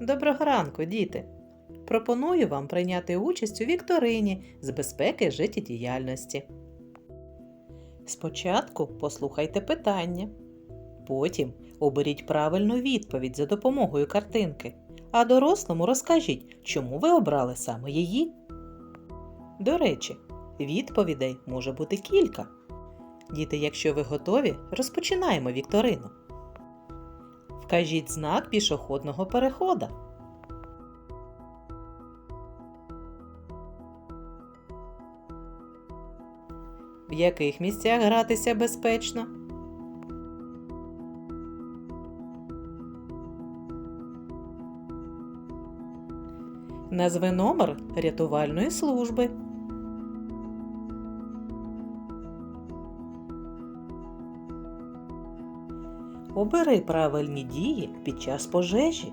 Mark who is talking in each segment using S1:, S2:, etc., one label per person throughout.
S1: Доброго ранку, діти! Пропоную вам прийняти участь у вікторині з безпеки життєдіяльності. Спочатку послухайте питання. Потім оберіть правильну відповідь за допомогою картинки, а дорослому розкажіть, чому ви обрали саме її. До речі, відповідей може бути кілька. Діти, якщо ви готові, розпочинаємо вікторину. Вкажіть знак пішохідного перехода. В яких місцях гратися безпечно? Назви номер рятувальної служби. Обери правильні дії під час пожежі.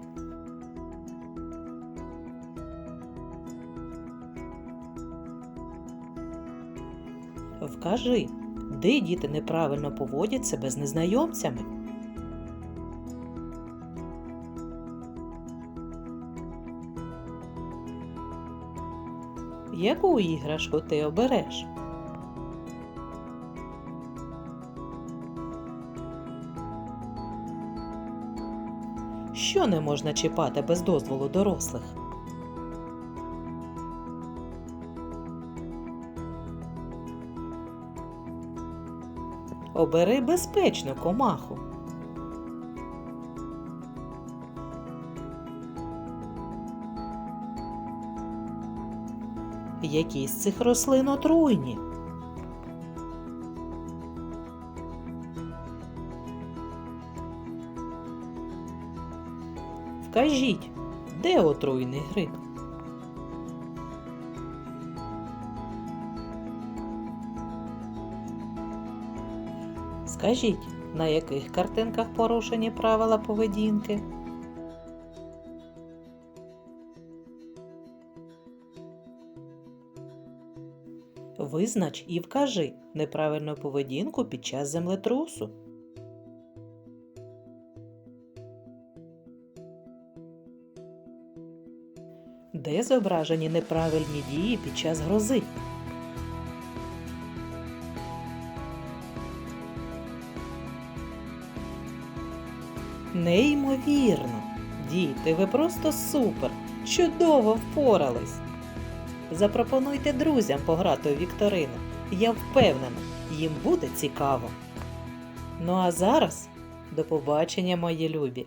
S1: Вкажи, де діти неправильно поводять себе з незнайомцями. Яку іграшку ти обереш? Що не можна чіпати без дозволу дорослих? Обери безпечну комаху. Які з цих рослин отруйні? Вкажіть, де отруйний гриб? Скажіть, на яких картинках порушені правила поведінки? Визнач і вкажи неправильну поведінку під час землетрусу. Де зображені неправильні дії під час грози? Неймовірно! Діти, ви просто супер! Чудово впорались! Запропонуйте друзям пограти у вікторину. Я впевнена, їм буде цікаво. Ну а зараз до побачення, мої любі!